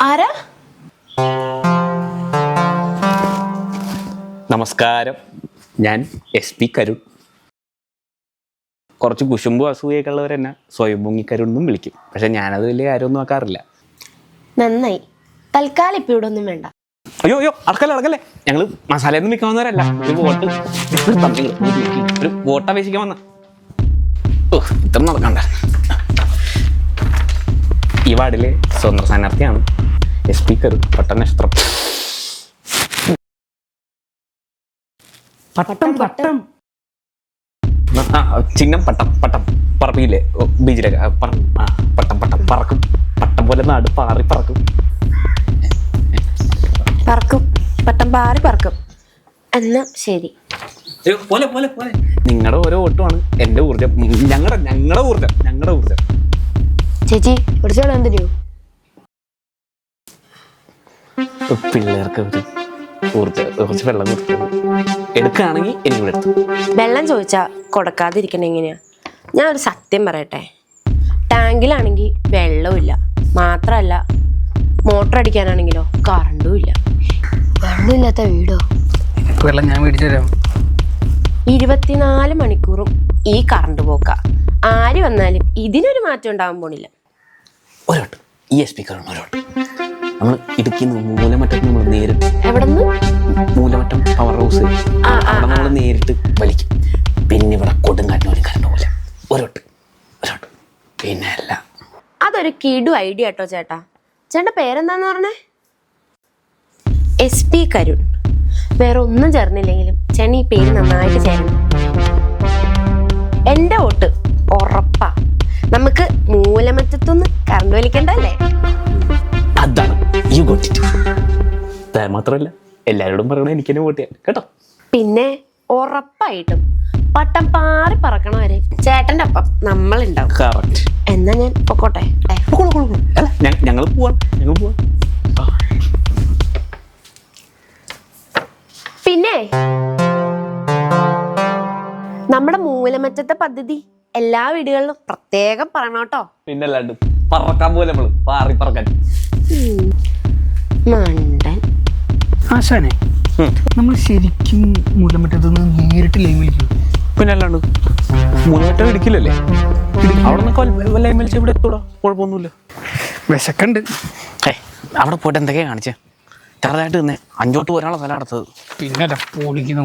ആരാ? നമസ്കാരം. ഞാൻ എസ് പി കരുൺ കുറച്ച് കുശുമ്പും അസൂയൊക്കെ ഉള്ളവർ എന്നെ സ്വയം മുങ്ങി കരുൺ എന്നും വിളിക്കും. പക്ഷെ ഞാനത് വലിയ കാര്യമൊന്നും ആക്കാറില്ല. നന്നായി. തൽക്കാലം ഇപ്പൊ ഇവിടെ ഒന്നും വേണ്ട. അയ്യോ അയ്യോ അടക്കല്ലേ അടക്കല്ലേ. ഞങ്ങൾ മസാലയൊന്നും വിൽക്കാവുന്നവരല്ല. ഒരു വോട്ട് ഒരു വോട്ട് അപേക്ഷിക്കാൻ വന്ന. ഓ ഇത്ര നടക്കണ്ട. ഈ വാർഡിലെ സ്വതന്ത്ര സ്ഥാനാർത്ഥിയാണ് എസ് പി കരുൺ പട്ടനക്ഷത്രം പട്ടം പട്ടം ചിഹ്നം പട്ടം പട്ടം. പറപ്പിയില്ലേ ബീച്ചിലൊക്കെ പറ- പട്ടം പട്ടം പറക്കും. പട്ടം പോലെ നാട് പാറി പറക്കും. പറക്കും. പട്ടം പാറി പറക്കും. എന്നാ ശരി. പോലെ പോലെ പോലെ. നിങ്ങളുടെ ഓരോ ഓട്ടമാണ്. എന്റെ ഊർജം ഞങ്ങളുടെ ഞങ്ങളുടെ ഊർജം ഞങ്ങളുടെ ഊർജം ചേച്ചി പിടിച്ചോളൂ എന്തിനു? പിള്ളേർക്ക് ഒരു കുറച്ച് വെള്ളം കൊടുത്തു എടുക്കുകയാണെങ്കിൽ എനിക്കിവിടെ എടുത്തു വെള്ളം ചോദിച്ചാൽ കൊടുക്കാതിരിക്കണ എങ്ങനെയാ? ഞാൻ ഒരു സത്യം പറയട്ടെ. ടാങ്കിലാണെങ്കിൽ വെള്ളമില്ല മാത്രമല്ല മോട്ടർ അടിക്കാനാണെങ്കിലോ കറണ്ടും ഇല്ല. വെള്ളമില്ലാത്ത വീടോ? വെള്ളം ഞാൻ മേടിച്ചു തരാം. ഇരുപത്തിനാല് മണിക്കൂറും ഈ കറണ്ട് പോക്ക. ആര് വന്നാലും ഇതിനൊരു മാറ്റം ഉണ്ടാവാൻ പോണില്ല. ഒരു വട്ടം ഈ എസ് പി ഒരു വട്ടം നമ്മൾ ഇടുക്കി മൂലമറ്റത്ത് നമ്മൾ നേരിട്ട് എവിടെന്ന്? മൂലമറ്റം പവർ ഹൗസ് അവിടെ നമ്മൾ നേരിട്ട് വലിക്കും. പിന്നെ ഇവിടെ കൊടുങ്കാറ്റിന് ഒരു കറണ്ട് പോലെ. ഒരോട്ട് ഒരോട്ട്. പിന്നെ അല്ല. അതൊരു കിടു ഐഡിയ കേട്ടോ ചേട്ടാ. ചേട്ടന്റെ പേരെന്താന്ന് പറഞ്ഞേ? S P Karun. വേറെ ഒന്നും ചേർന്നില്ലെങ്കിലും ചേട്ടൻ ഈ പേര് നന്നായിട്ട് ചേരണം എന്റെ വോട്ട് ഉറപ്പാ. നമുക്ക് മൂലമറ്റത്തൊന്ന് കറണ്ട് വലിക്കണ്ടല്ലേ? അതാണ്. യു ഗോട്ട് ഇറ്റ് മാത്രമല്ല എല്ലാവരോടും പറയണം എനിക്ക് തന്നെ വോട്ട് ചെയ്യാൻ. കേട്ടോ? പിന്നെ ഉറപ്പായിട്ടും പട്ടം പാറി പറക്കണ വരെ ചേട്ടന്റെ ഒപ്പം നമ്മളുണ്ടാവും. കറക്റ്റ് എന്നാ ഞാൻ പൊക്കോട്ടെ. ഞങ്ങൾ പോവാം ഞങ്ങൾ പോവാം. പിന്നെ നമ്മുടെ മൂലമറ്റത്തെ പദ്ധതി എല്ലാ വീടുകളിലും പ്രത്യേകം പറയണം കേട്ടോ. പിന്നെ പറക്കാൻ പോലെ നമ്മൾ. പാറി പറക്കാൻ. മണ്ടൻ. ആശാനെ നമ്മൾ ശരിക്കും മുല്ലമറ്റത്ത് നിന്ന് നേരിട്ട് ലൈൻ വിളിക്കും പിന്നെ അല്ലാണ്ട്? മൂന്നുവട്ടം ഇടുക്കില്ലല്ലേ അവിടെ നിന്ന് ലൈൻ വലിച്ച് ഇവിടെ എത്തൂടാ? കുഴപ്പമൊന്നുമില്ല. വിശക്കുണ്ട്. ഏ അവിടെ പോയിട്ട് എന്തൊക്കെയാ കാണിച്ചേ? ചെറുതായിട്ട് തന്നെ അഞ്ചോട്ട് പോരാനുള്ള സ്ഥലം അടുത്തത് പിന്നെ പൊളിക്കുന്നു